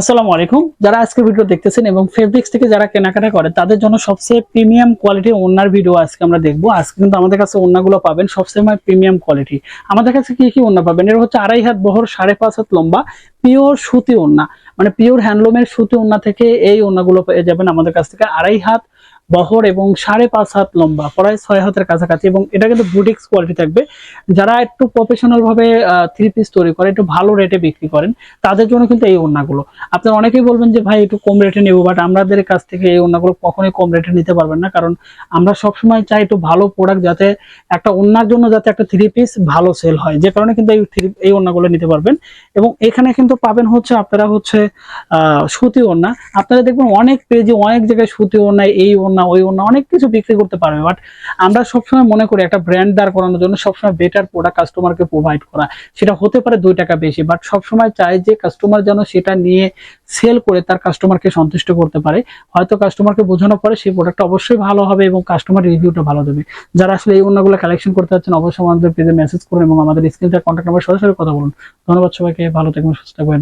আসসালামু আলাইকুম। যারা আজকে ভিডিও দেখতেছেন এবং ফেব্রিক্স থেকে যারা কেনাকাটা করে, তাদের জন্য সবচেয়ে প্রিমিয়াম কোয়ালিটি ওনার ভিডিও আজকে আমরা দেখব। আজকে কিন্তু আমাদের কাছে ওনাগুলো পাবেন সবসময় প্রিমিয়াম কোয়ালিটি আমাদের কাছে কি কি ওনা পাবেন? এর হচ্ছে আড়াই হাত বহর, সাড়ে পাঁচ হাত লম্বা পিওর সুতি ওনা মানে পিওর হ্যান্ডলুমের সুতি ওনা থেকে এই ওনাগুলো পেয়ে যাবেন আমাদের কাছ থেকে। আড়াই হাত বহর এবং সাড়ে পাঁচ হাত লম্বা প্রায় ছয় হাতের কাছাকাছি এবং এটা কিন্তু বুটিক্স কোয়ালিটি থাকবে। যারা একটু প্রফেশনাল ভাবে থ্রি পিস তৈরি করে, একটু ভালো রেটে বিক্রি করেন, তাদের জন্য কিন্তু এই ওন্নাগুলো আপনারা অনেকেই বলবেন যে, ভাই, একটু কম রেটে নেব বাট আমাদের কাছ থেকে এই ওন্নাগুলো কখনোই কম রেটে নিতে পারবেন না। কারণ আমরা সবসময় চাই একটু ভালো প্রোডাক্ট যাতে একটা ওন্নার জন্য যাতে একটা থ্রি পিস ভালো সেল হয়। যে কারণে কিন্তু এই থ্রি- এই ওন্নাগুলো নিতে পারবেন। এবং এখানে কিন্তু পাবেন হচ্ছে, আপনারা হচ্ছে সুতি ওন্না আপনারা দেখবেন অনেক পেজে অনেক জায়গায় সুতি ওন্না এই ওন্না ওই ওন্না অনেক কিছু বিক্রি করতে পারবে। বাট আমরা সবসময় মনে করি একটা ব্র্যান্ড দাঁড় করানোর জন্য সবসময় বেটার প্রোডাক্ট কাস্টমারকে প্রোভাইড করা। সেটা হতে পারে দুই টাকা বেশি বাট সবসময় চাই যে কাস্টমার যেন সেটা নিয়ে সেল করে তার কাস্টমারকে সন্তুষ্ট করতে পারে। হয়তো কাস্টমারকে বোঝানোর পরে সেই প্রোডাক্টটা অবশ্যই ভালো হবে এবং কাস্টমার রিভিউটা ভালো দেবে। যারা আসলে এই অন্যগুলো কালেকশন করতে চাচ্ছেন অবশ্যই আমাদের পেজে মেসেজ করুন এবং আমাদের স্ক্রিন কন্ট্যাক্ট নাম্বার সরাসরি কথা বলুন। ধন্যবাদ সবাইকে, ভালো থাকবেন, সুস্থ থাকবেন।